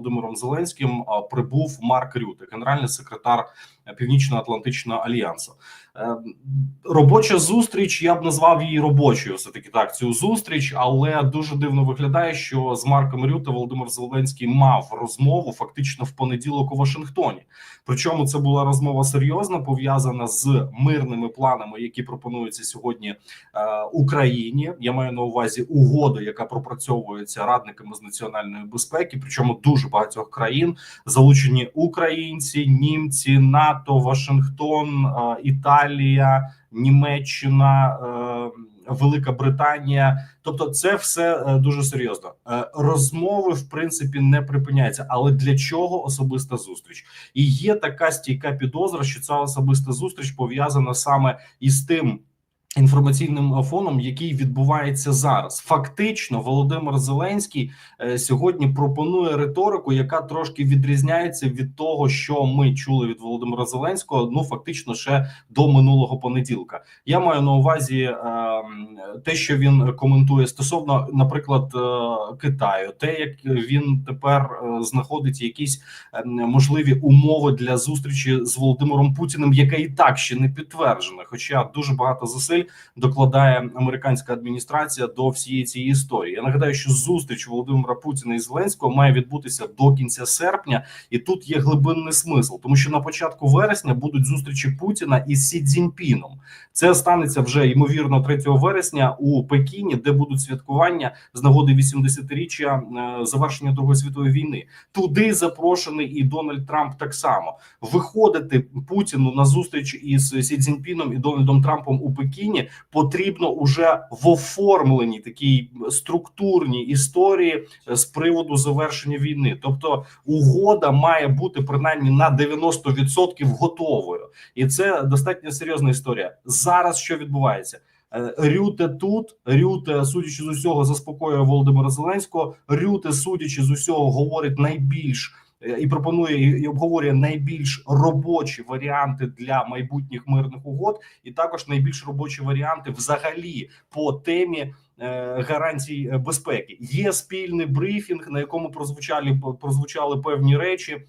Володимиром Зеленським прибув Марк Рюте, генеральний секретар Північно-Атлантичного альянсу. Е, Робоча зустріч. Я б назвав її робочою. Все таки так цю зустріч, але дуже дивно виглядає, що з Марком Рюте Володимир Зеленський мав розмову фактично в понеділок у Вашингтоні. Причому це була розмова серйозна, пов'язана з мирними планами, які пропонуються сьогодні е, Україні. Я маю на увазі угоду, яка пропрацьовується радниками з національної безпеки. Причому дуже багатьох країн залучені українці, німці, НАТО, Вашингтон, е, Італія, Німеччина. Е, Велика Британія, тобто, це все е, дуже серйозно. Е, Розмови в принципі не припиняються. Але для чого особиста зустріч? І є така стійка підозра, що ця особиста зустріч пов'язана саме із тим. Інформаційним фоном, який відбувається зараз, фактично, Володимир Зеленський е, сьогодні пропонує риторику, яка трошки відрізняється від того, що ми чули від Володимира Зеленського. Ну фактично, ще до минулого понеділка. Я маю на увазі е, те, що він коментує стосовно, наприклад, е, Китаю, те, як він тепер знаходить якісь можливі умови для зустрічі з Володимиром Путіним, яка і так ще не підтверджена, хоча дуже багато зусиль докладає американська адміністрація до всієї цієї історії. Я нагадаю, що зустріч Володимира Путіна і Зеленського має відбутися до кінця серпня, і тут є глибинний смисл, тому що на початку вересня будуть зустрічі Путіна із Сі Цзіньпіном. Це станеться вже ймовірно 3 вересня у Пекіні, де будуть святкування з нагоди 80-річчя е, завершення Другої світової війни. Туди запрошений і Дональд Трамп так само виходити Путіну на зустріч із Сі Цзіньпіном і Дональдом Трампом у Пекіні потрібно уже в оформленій такій структурній історії е, з приводу завершення війни. Тобто, угода має бути принаймні на 90% готовою, і це достатньо серйозна історія. Зараз що відбувається? Е, Рюте тут Рюте, судячи з усього, заспокоює Володимира Зеленського. Рюте, судячи з усього, говорить найбільш і пропонує і обговорює найбільш робочі варіанти для майбутніх мирних угод, і також найбільш робочі варіанти взагалі по темі. е, Гарантій е, безпеки є спільний брифінг, на якому прозвучали прозвучали певні речі.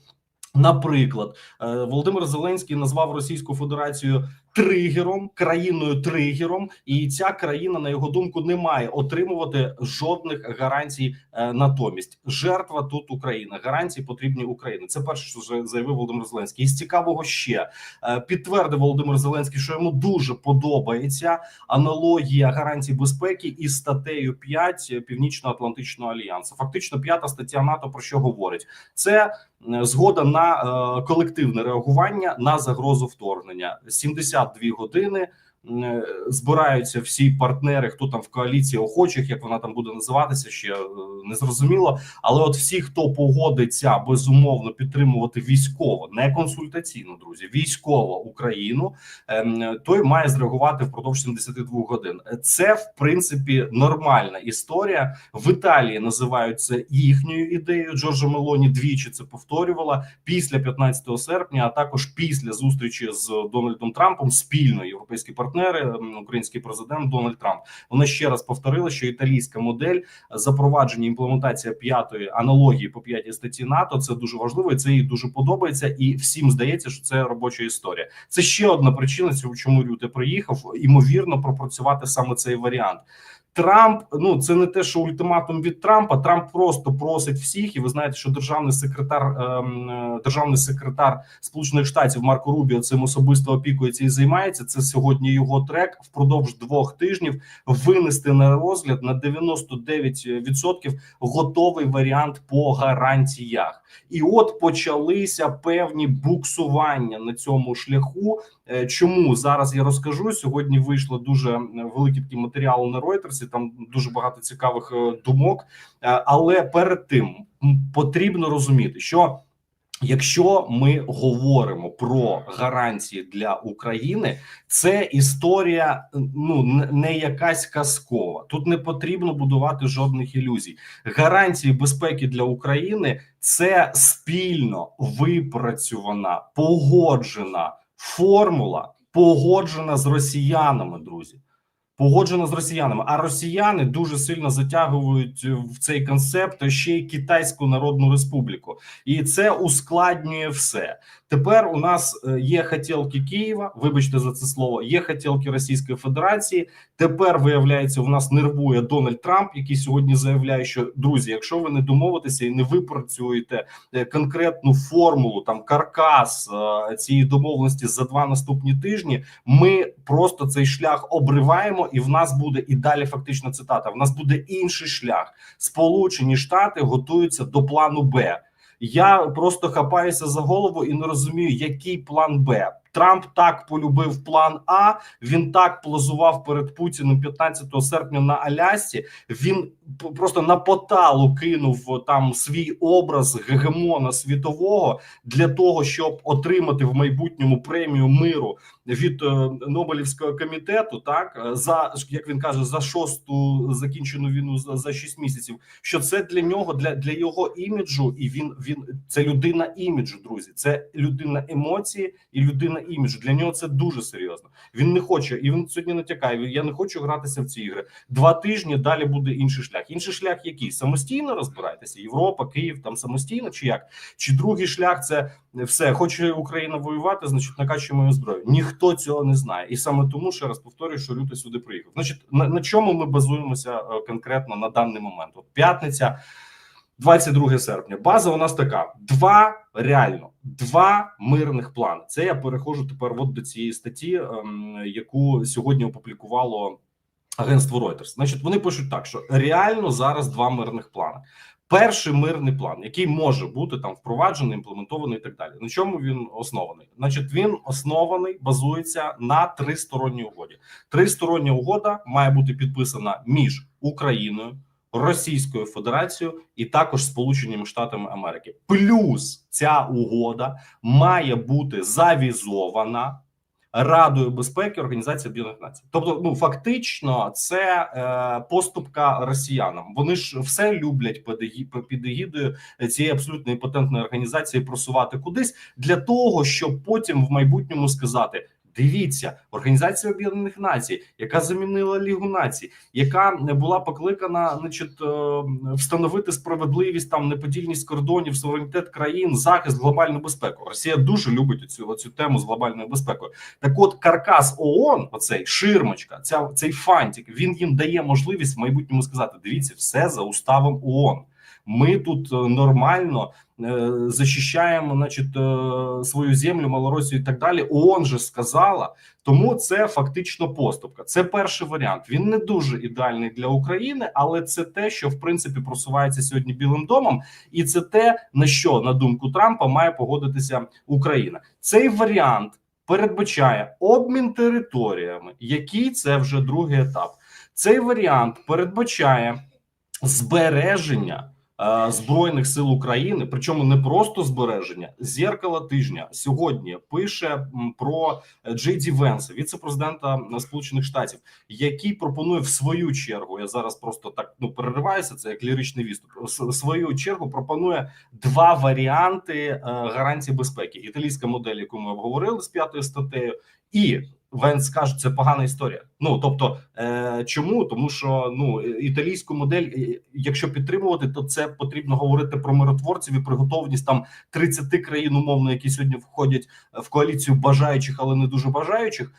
Наприклад, е, Володимир Зеленський назвав Російську Федерацію тригером, країною тригером, і ця країна, на його думку, не має отримувати жодних гарантій. е, Натомість жертва тут Україна. Гарантії потрібні Україні. Це перше, що заявив Володимир Зеленський. І з цікавого ще е, підтвердив Володимир Зеленський, що йому дуже подобається аналогія гарантій безпеки із статтею 5 Північно-Атлантичного альянсу. Фактично, п'ята стаття НАТО про що говорить це. Е, Згода на е, колективне реагування на загрозу вторгнення 72 години. Е, Збираються всі партнери, хто там в коаліції охочих, як вона там буде називатися, ще е, не зрозуміло. Але от всі, хто погодиться безумовно підтримувати військово, не консультаційно, друзі, військово Україну, ем, той має зреагувати впродовж 72 годин. Це в принципі нормальна історія. В Італії називають це їхньою ідеєю. Джорджа Мелоні двічі це повторювала після 15 серпня, а також після зустрічі з Дональдом Трампом спільно європейські партнери, м, український президент Дональд Трамп. Вона ще раз повторила, що італійська модель запровадження імплементація п'ятої аналогії по п'ятій статті НАТО це дуже важливо. і Це їй дуже подобається, і всім здається, що це робоча історія. Це ще одна причина, чому Рюте приїхав. імовірно пропрацювати саме цей варіант. Трамп, ну це не те, що ультиматум від Трампа. Трамп просто просить всіх, і ви знаєте, що державний секретар, ем, е, державний секретар Сполучених Штатів Марко Рубіо цим особисто опікується і займається. Це сьогодні його трек впродовж двох тижнів винести на розгляд на 99% готовий варіант по гарантіях. І от почалися певні буксування на цьому шляху. Е, Чому зараз я розкажу? Сьогодні вийшло дуже великі такі матеріали на Reuters, Там дуже багато цікавих е, думок. Е, Але перед тим потрібно розуміти, що якщо ми говоримо про гарантії для України, це історія ну не якась казкова. Тут не потрібно будувати жодних ілюзій. Гарантії безпеки для України це спільно випрацьована, погоджена формула, погоджена з росіянами, друзі. Погоджено з росіянами, а росіяни дуже сильно затягують в цей концепт ще й Китайську Народну Республіку, і це ускладнює все. Тепер у нас е, є хотілки Києва. Вибачте за це слово. Є хотілки Російської Федерації. Тепер виявляється, у нас нервує Дональд Трамп, який сьогодні заявляє, що друзі, якщо ви не домовитеся і не випрацюєте е, конкретну формулу, там каркас е, цієї домовленості за два наступні тижні, ми просто цей шлях обриваємо, і в нас буде і далі фактично цитата. В нас буде інший шлях. Сполучені Штати готуються до плану Б. Я просто хапаюся за голову і не розумію, який план Б. Трамп так полюбив план А. Він так плазував перед Путіним 15 серпня на Алясці. Він просто на поталу кинув там свій образ гегемона світового для того, щоб отримати в майбутньому премію миру від е, Нобелівського комітету. Так е, за як він каже, за шосту закінчену війну за, за 6 місяців. Що це для нього, для, для його іміджу, і він він це людина іміджу, друзі. Це людина емоції і людина іміджу. Для нього це дуже серйозно. Він не хоче, і він сьогодні натякає. Я не хочу гратися в ці ігри. Два тижні далі буде інший шлях. Інший шлях який самостійно розбирайтеся. Європа, Київ там самостійно, чи як? Чи другий шлях це все хоче Україна воювати, значить накачуємо зброю. Ніхто цього не знає, і саме тому ще раз повторюю, що Рюти сюди приїхав. Значить, на, на чому ми базуємося е, конкретно на даний момент? От п'ятниця. 22 серпня. База у нас така: два реально два мирних плани. Це я переходжу тепер от до цієї статті, ем, яку сьогодні опублікувало агентство Reuters. Значить, вони пишуть так, що реально зараз два мирних плани. Перший мирний план, який може бути там впроваджений, імплементований і так далі. На чому він оснований? Значить, він оснований, базується на тристоронній угоді. Тристороння угода має бути підписана між Україною. Російською Федерацією і також Сполученими Штатами Америки. Плюс ця угода має бути завізована Радою безпеки Організації Об'єднаних Націй. Тобто, ну фактично, це е, поступка росіянам. Вони ж все люблять під, егідою цієї абсолютно імпотентної організації просувати кудись для того, щоб потім в майбутньому сказати. Дивіться, Організація Об'єднаних Націй, яка замінила Лігу націй, яка була покликана, значить, е, встановити справедливість, там неподільність кордонів, суверенітет країн, захист, глобальну безпеку. Росія дуже любить цю цю тему з глобальною безпекою. Так, от каркас ООН, оцей ширмочка, ця цей фантик, він їм дає можливість в майбутньому сказати: дивіться, все за уставом ООН. Ми тут е, нормально е, захищаємо, значить, е, свою землю, Малоросію і так далі. ООН же сказала, тому це фактично поступка. Це перший варіант. Він не дуже ідеальний для України, але це те, що в принципі просувається сьогодні Білим домом, і це те, на що на думку Трампа має погодитися Україна. Цей варіант передбачає обмін територіями, який це вже другий етап. Цей варіант передбачає збереження збройних сил України, причому не просто збереження. Зеркало тижня сьогодні пише про Джей Ді Венса, віце-президента Сполучених Штатів, який пропонує в свою чергу. Я зараз просто так ну перериваюся. Це як ліричний відступ. В свою чергу пропонує два варіанти е, гарантії безпеки: італійська модель, яку ми обговорили з п'ятою статтею, і Венс каже, це погана історія. Ну тобто, е, чому тому, що ну італійську модель, якщо підтримувати, то це потрібно говорити про миротворців і про готовність там 30 країн, умовно, які сьогодні входять в коаліцію бажаючих, але не дуже бажаючих,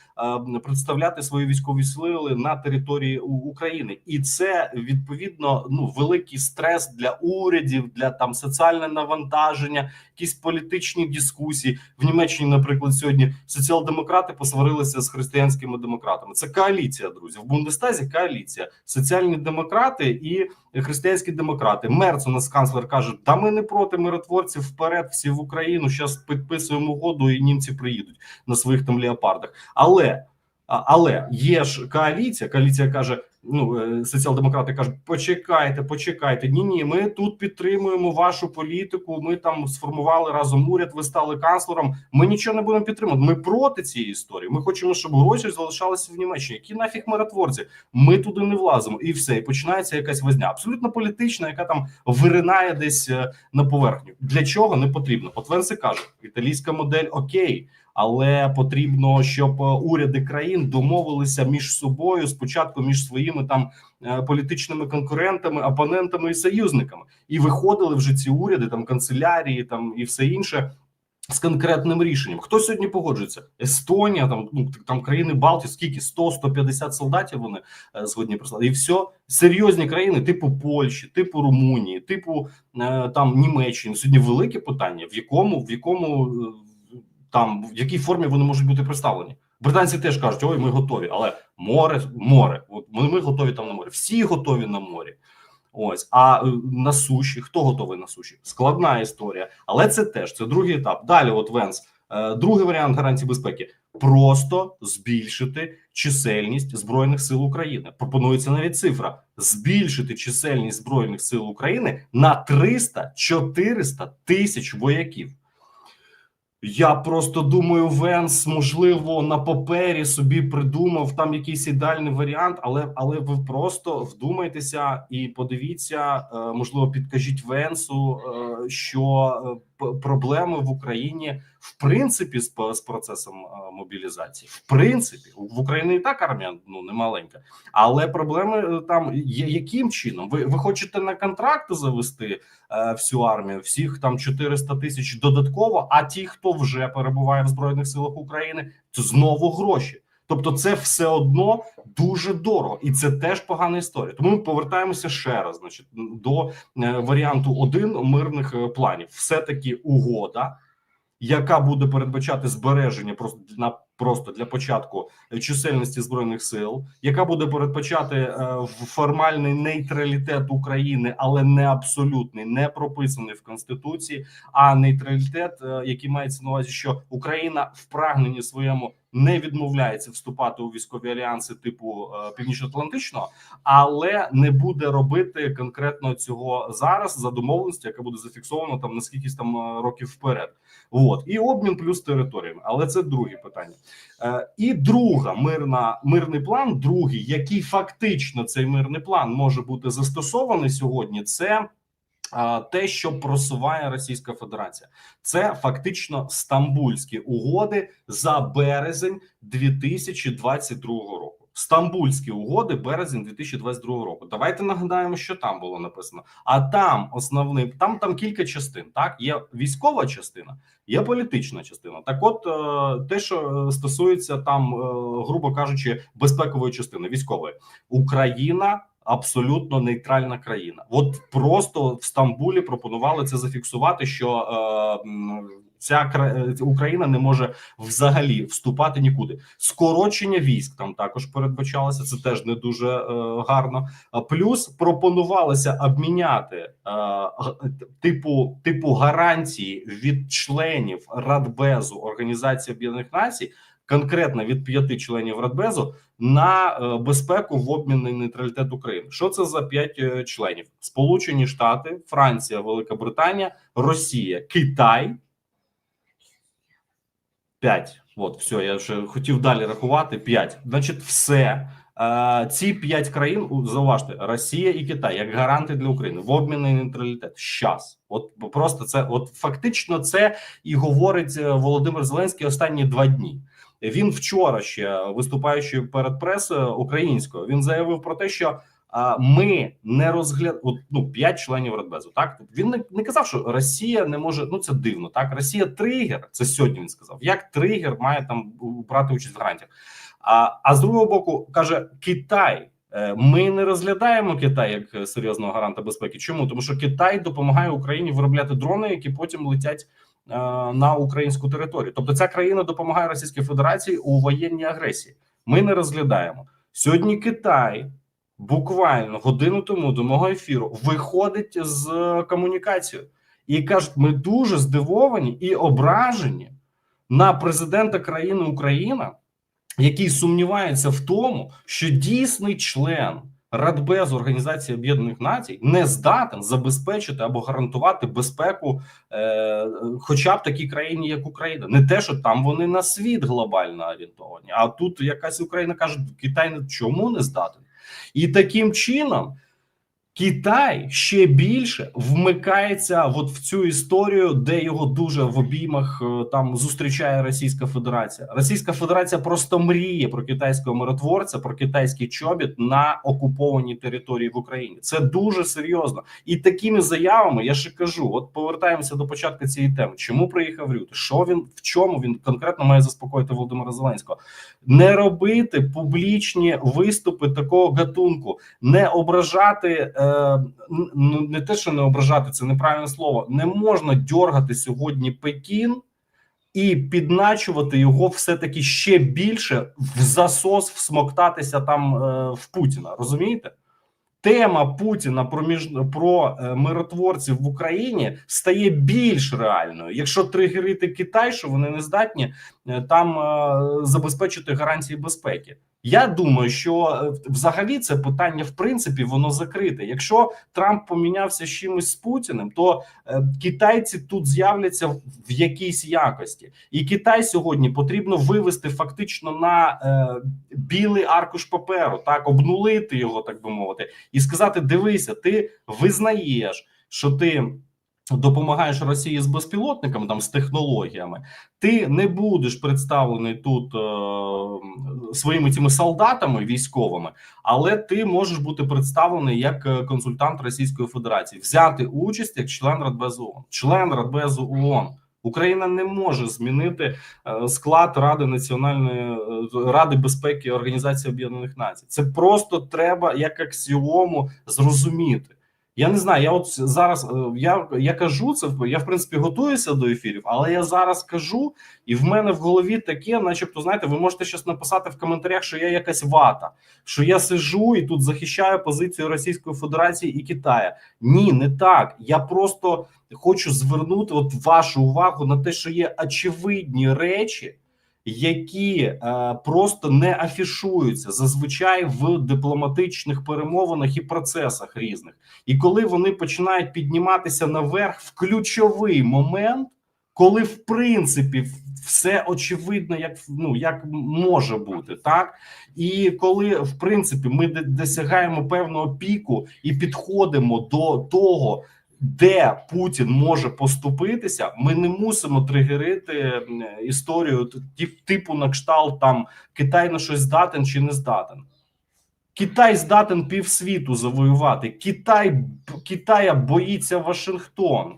е, представляти свої військові сили на території України, і це відповідно ну великий стрес для урядів, для там соціальне навантаження, якісь політичні дискусії в Німеччині. Наприклад, сьогодні соціал-демократи посварилися з християнськими демократами. Це коаліція, друзі. В Бундестазі коаліція, соціальні демократи і християнські демократи. Мерц у нас канцлер каже: Та ми не проти миротворців вперед, всі в Україну. Зараз підписуємо угоду, і німці приїдуть на своїх там леопардах. Але але є ж коаліція. Коаліція каже: ну е, соціал-демократи кажуть, почекайте, почекайте. Ні, ні, ми тут підтримуємо вашу політику. Ми там сформували разом уряд. Ви стали канцлером. Ми нічого не будемо підтримувати. Ми проти цієї історії. Ми хочемо, щоб гроші залишалися в Німеччині. Які нафіг миротворці? Ми туди не влазимо, і все. І починається якась возня, абсолютно політична, яка там виринає десь е, на поверхню. Для чого не потрібно? От Венси каже, італійська модель окей. Але потрібно, щоб е, уряди країн домовилися між собою спочатку між своїми там е, політичними конкурентами, опонентами і союзниками, і виходили вже ці уряди, там канцелярії, там і все інше. З конкретним рішенням хто сьогодні погоджується? Естонія, там ну там країни Балтії, скільки 100-150 солдатів вони е, згодні прислали, і все серйозні країни, типу Польщі, типу Румунії, типу там Німеччини. Сьогодні велике питання, в якому в якому там в якій формі вони можуть бути представлені. Британці теж кажуть, ой, ми готові, але море, море. Ми, ми готові там на морі. Всі готові на морі. Ось, а е, на суші хто готовий на суші? Складна історія, але це теж це другий етап. Далі, от Венс, е, другий варіант гарантії безпеки: просто збільшити чисельність збройних сил України. Пропонується навіть цифра: збільшити чисельність збройних сил України на 300-400 тисяч вояків. Я просто думаю, Венс, можливо, на папері собі придумав там якийсь ідеальний варіант, але але ви просто вдумайтеся і подивіться, е, можливо, підкажіть Венсу, е, що е, проблеми в Україні в принципі з, з процесом мобілізації. В принципі, в Україні і так армія ну не маленька, але проблеми там є яким чином? Ви ви хочете на контракти завести всю армію, всіх там 400 тисяч додатково. А ті, хто вже перебуває в збройних силах України, то знову гроші. Тобто, це все одно дуже дорого, і це теж погана історія. Тому ми повертаємося ще раз. Значить, до варіанту один мирних планів, все таки угода, яка буде передбачати збереження просто на просто для початку чисельності збройних сил, яка буде передбачати е, формальний нейтралітет України, але не абсолютний, не прописаний в конституції, а нейтралітет, е, який мається на увазі, що Україна в прагненні своєму не відмовляється вступати у військові альянси типу е, північно-атлантичного, але не буде робити конкретно цього зараз за домовленістю, яка буде зафіксована там на скількись там е, років вперед. От і обмін плюс територіями, але це друге питання. Е, і друга мирна мирний план, другий, який фактично цей мирний план може бути застосований сьогодні. Це те, що просуває Російська Федерація, це фактично стамбульські угоди за березень 2022 року. Стамбульські угоди, березень 2022 року. Давайте нагадаємо, що там було написано. А там основний там там кілька частин. Так, є військова частина, є політична частина. Так, от е, те, що стосується там, е, грубо кажучи, безпекової частини військової Україна абсолютно нейтральна країна. От просто в Стамбулі пропонували це зафіксувати, що е, ця Україна не може взагалі вступати нікуди. Скорочення військ там також передбачалося. Це теж не дуже е, гарно. Плюс пропонувалося обміняти е, типу типу гарантії від членів Радбезу Організації Об'єднаних Націй конкретно від п'яти членів Радбезу на е, безпеку в обмін на нейтралітет України. Що це за п'ять е, членів? Сполучені Штати, Франція, Велика Британія, Росія, Китай. П'ять. От, все, я вже хотів далі рахувати. П'ять. Значить, все. Е, ці п'ять країн зауважте, Росія і Китай як гаранти для України в обмін на нейтралітет. Щас, от просто це, от фактично, це і говорить Володимир Зеленський останні два дні. Він вчора ще виступаючи перед пресою українською, він заявив про те, що ми не розгляд ну, п'ять членів Радбезу. Так він не, не казав, що Росія не може. Ну це дивно. Так Росія тригер. Це сьогодні він сказав. Як тригер має там брати участь в гарантіях? А а з другого боку каже Китай. Е, ми не розглядаємо Китай як серйозного гаранта безпеки. Чому тому, що Китай допомагає Україні виробляти дрони, які потім летять на українську територію. Тобто, ця країна допомагає Російській Федерації у воєнній агресії. Ми не розглядаємо сьогодні. Китай буквально годину тому до мого ефіру виходить з комунікацією і кажуть: ми дуже здивовані і ображені на президента країни Україна, який сумнівається в тому, що дійсний член. Радбез Організації Об'єднаних Націй не здатен забезпечити або гарантувати безпеку, е, хоча б такій країні, як Україна, не те, що там вони на світ глобально орієнтовані. А тут якась Україна каже, Китай чому не здатен, і таким чином Китай ще більше вмикається от в цю історію, де його дуже в обіймах е, там зустрічає Російська Федерація. Російська Федерація просто мріє про китайського миротворця, про китайський чобіт на окупованій території в Україні. Це дуже серйозно. І такими заявами я ще кажу: от повертаємося до початку цієї теми. Чому приїхав Рюти? Що він в чому він конкретно має заспокоїти Володимира Зеленського? Не робити публічні виступи такого гатунку, не ображати. Е, ну не те, що не ображати, це неправильне слово. Не можна дьоргати сьогодні Пекін і підначувати його все таки ще більше в засос всмоктатися там е, в Путіна. Розумієте? Тема Путіна про між про е, миротворців в Україні стає більш реальною, якщо тригерити Китай, що вони не здатні там е, забезпечити гарантії безпеки. Я думаю, що е, взагалі це питання в принципі воно закрите. Якщо Трамп помінявся з чимось з Путіним, то е, китайці тут з'являться в якійсь якості, і Китай сьогодні потрібно вивести фактично на е, білий аркуш паперу, так обнулити його, так би мовити, і сказати: дивися, ти визнаєш, що ти допомагаєш Росії з безпілотниками, там з технологіями, ти не будеш представлений тут е, своїми цими солдатами військовими, але ти можеш бути представлений як е, консультант Російської Федерації, взяти участь як член Радбезу ООН. член Радбезу ООН. Україна не може змінити е, склад Ради національної е, ради безпеки Організації Об'єднаних Націй. Це просто треба як аксіому зрозуміти. Я не знаю, я от зараз е, я я кажу це я в принципі готуюся до ефірів, але я зараз кажу, і в мене в голові таке, начебто, знаєте, ви можете щось написати в коментарях, що я якась вата, що я сижу і тут захищаю позицію Російської Федерації і Китаю. Ні, не так. Я просто хочу звернути от вашу увагу на те, що є очевидні речі які е, просто не афішуються зазвичай в дипломатичних перемовинах і процесах різних, і коли вони починають підніматися наверх в ключовий момент, коли в принципі все очевидно, як ну як може бути, так? І коли в принципі ми досягаємо певного піку і підходимо до того де Путін може поступитися, ми не мусимо тригерити історію типу на кшталт там Китай на щось здатен чи не здатен. Китай здатен півсвіту завоювати. Китай Китая боїться Вашингтон.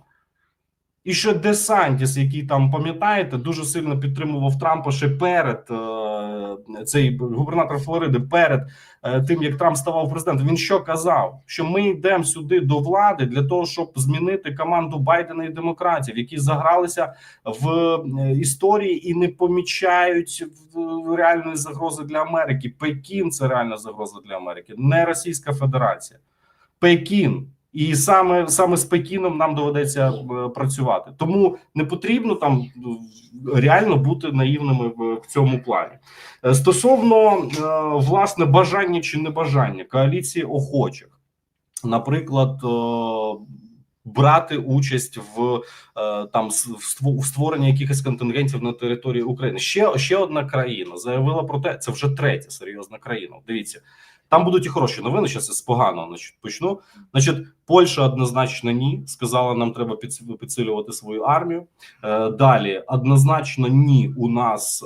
І що Десантіс, який там пам'ятаєте, дуже сильно підтримував Трампа ще перед е, цей губернатор Флориди, перед е, тим як Трамп ставав президентом. Він що казав? Що ми йдемо сюди до влади для того, щоб змінити команду Байдена і демократів, які загралися в е, історії і не помічають реальної загрози для Америки. Пекін це реальна загроза для Америки, не Російська Федерація. Пекін і саме саме з Пекіном нам доведеться е, працювати. Тому не потрібно там реально бути наївними в, цьому плані. Е, стосовно е, власне бажання чи небажання коаліції охочих, наприклад. Брати участь в там в створенні якихось контингентів на території України ще ще одна країна заявила про те, це вже третя серйозна країна. Дивіться, там будуть і хороші новини. Зараз з поганого значить, почну. Значить, Польща однозначно ні. Сказала, нам треба підсилювати свою армію. Е, далі однозначно ні. У нас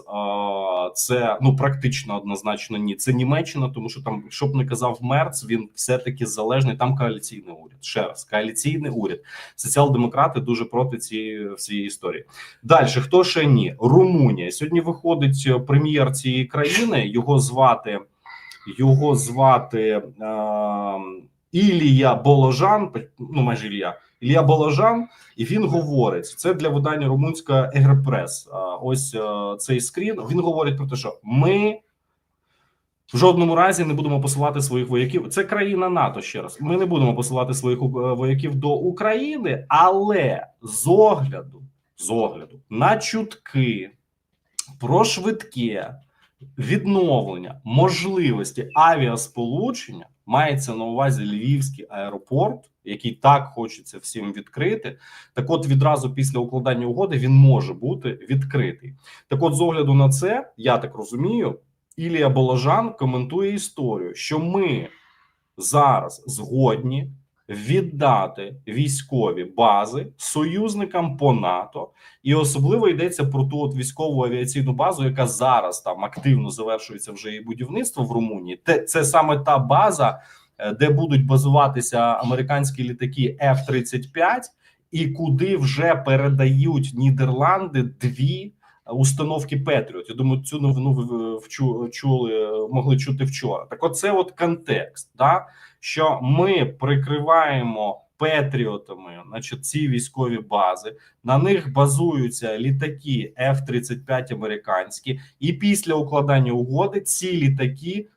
це ну практично однозначно ні. Це Німеччина, тому що там, щоб не казав Мерц, він все таки залежний. Там коаліційний уряд. Ще раз коаліційний уряд. Соціал-демократи дуже проти цієї всієї історії. Далі хто ще ні? Румунія сьогодні виходить прем'єр цієї країни. Його звати. Його звати е, Ілія Боложан, ну майже Ілія, Ілія Боложан, і він говорить: це для видання румунська Егрепрес. Ось е, цей скрін. Він говорить про те, що ми. В жодному разі не будемо посилати своїх вояків. Це країна НАТО. Ще раз ми не будемо посилати своїх е, вояків до України, але з огляду з огляду на чутки про швидке відновлення можливості авіасполучення мається на увазі Львівський аеропорт, який так хочеться всім відкрити. Так, от відразу після укладання угоди він може бути відкритий. Так, от, з огляду на це, я так розумію, Ілія Боложан коментує історію, що ми зараз згодні віддати військові бази союзникам по НАТО, і особливо йдеться про ту от військову авіаційну базу, яка зараз там активно завершується вже і будівництво в Румунії. Те це саме та база, е, де будуть базуватися американські літаки F-35, і куди вже передають Нідерланди дві установки Петріот. Я думаю, цю новину ви чули, могли чути вчора. Так, оце от контекст, да що ми прикриваємо Петріотами, значить, ці військові бази. На них базуються літаки F-35 американські, і після укладання угоди ці літаки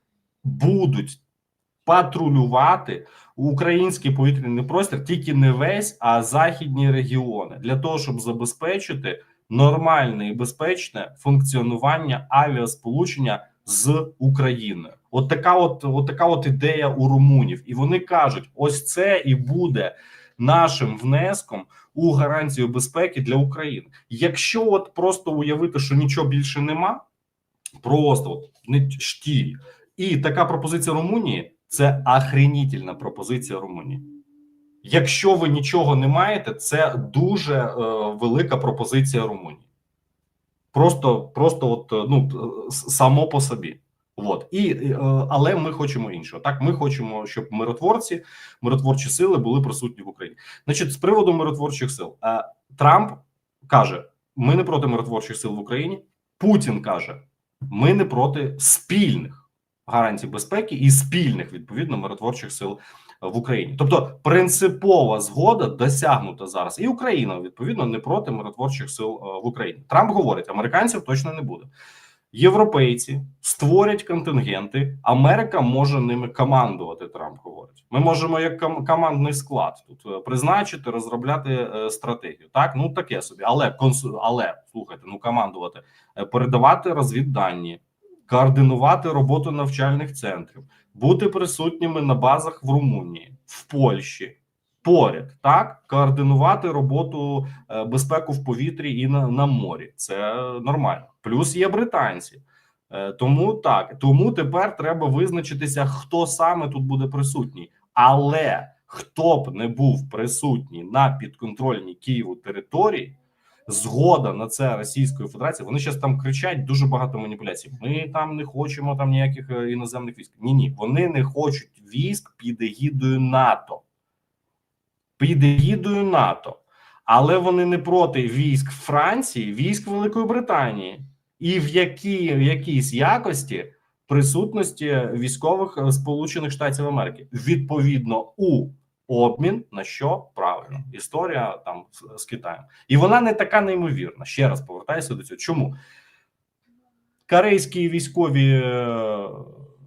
будуть патрулювати український повітряний простір тільки не весь, а західні регіони для того, щоб забезпечити нормальне і безпечне функціонування авіасполучення з Україною. От така, от, от така от ідея у румунів, і вони кажуть: ось це і буде нашим внеском у гарантію безпеки для України. Якщо от просто уявити, що нічого більше нема, просто от не штіль, і така пропозиція Румунії це ахренітельна пропозиція Румунії. Якщо ви нічого не маєте, це дуже е, велика пропозиція Румунії. Просто, просто, от е, ну само по собі. От і е, але ми хочемо іншого. Так, ми хочемо, щоб миротворці, миротворчі сили були присутні в Україні. Значить, з приводу миротворчих сил, е, Трамп каже: ми не проти миротворчих сил в Україні. Путін каже: ми не проти спільних гарантій безпеки і спільних відповідно миротворчих сил в Україні. Тобто принципова згода досягнута зараз, і Україна відповідно не проти миротворчих сил в Україні. Трамп говорить: американців точно не буде. Європейці створять контингенти. Америка може ними командувати. Трамп говорить. Ми можемо як командний склад тут призначити, розробляти стратегію. Так, ну таке собі, але консу... але слухайте, ну командувати, передавати розвіддані, координувати роботу навчальних центрів, бути присутніми на базах в Румунії, в Польщі. Поряд так координувати роботу безпеку в повітрі і на, на морі. Це нормально. Плюс є британці, тому так тому тепер треба визначитися, хто саме тут буде присутній, але хто б не був присутній на підконтрольній Києву території, згода на це Російської Федерації. Вони зараз там кричать дуже багато маніпуляцій. Ми там не хочемо там ніяких іноземних військ. Ні, ні, вони не хочуть військ під егідою НАТО. Під егідою НАТО, але вони не проти військ Франції, військ Великої Британії, і в якій в якійсь якості присутності військових Сполучених Штатів Америки відповідно у обмін на що правильно історія там з, Китаєм, і вона не така неймовірна. Ще раз повертаюся до цього. Чому корейські військові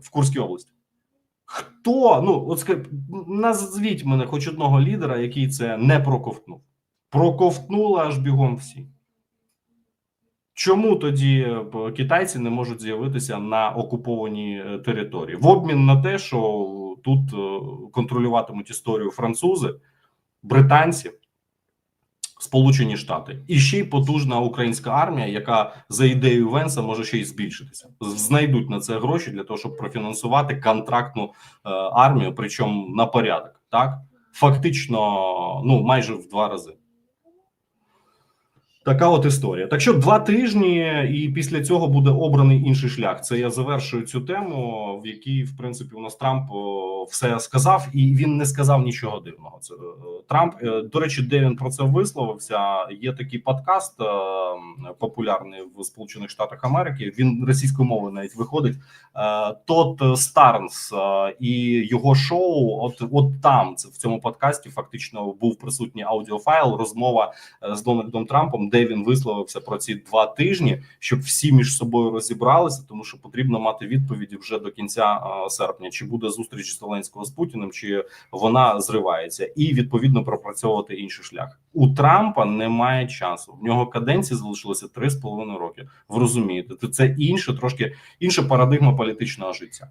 в Курській області? Хто ну от назвіть мене хоч одного лідера, який це не проковтнув? Проковтнули аж бігом всі. Чому тоді китайці не можуть з'явитися на окупованій території в обмін на те, що тут контролюватимуть історію французи, британці, Сполучені Штати і ще й потужна українська армія, яка за ідеєю Венса може ще й збільшитися. Знайдуть на це гроші для того, щоб профінансувати контрактну е, армію, причому на порядок, так фактично, ну майже в два рази. Така от історія. Так що два тижні, і після цього буде обраний інший шлях. Це я завершую цю тему, в якій в принципі у нас Трамп все сказав, і він не сказав нічого дивного. Це Трамп до речі, де він про це висловився. Є такий подкаст популярний в Сполучених Штатах Америки. Він російською мовою навіть виходить. Тот Старнс і його шоу. От от там це в цьому подкасті фактично був присутній аудіофайл, розмова з Дональдом Трампом де він висловився про ці два тижні, щоб всі між собою розібралися, тому що потрібно мати відповіді вже до кінця серпня. Чи буде зустріч Зеленського з Путіним, чи вона зривається, і відповідно пропрацьовувати інший шлях у Трампа. Немає часу. В нього каденції залишилося три з половиною роки. Ви розумієте, це інше трошки інша парадигма політичного життя.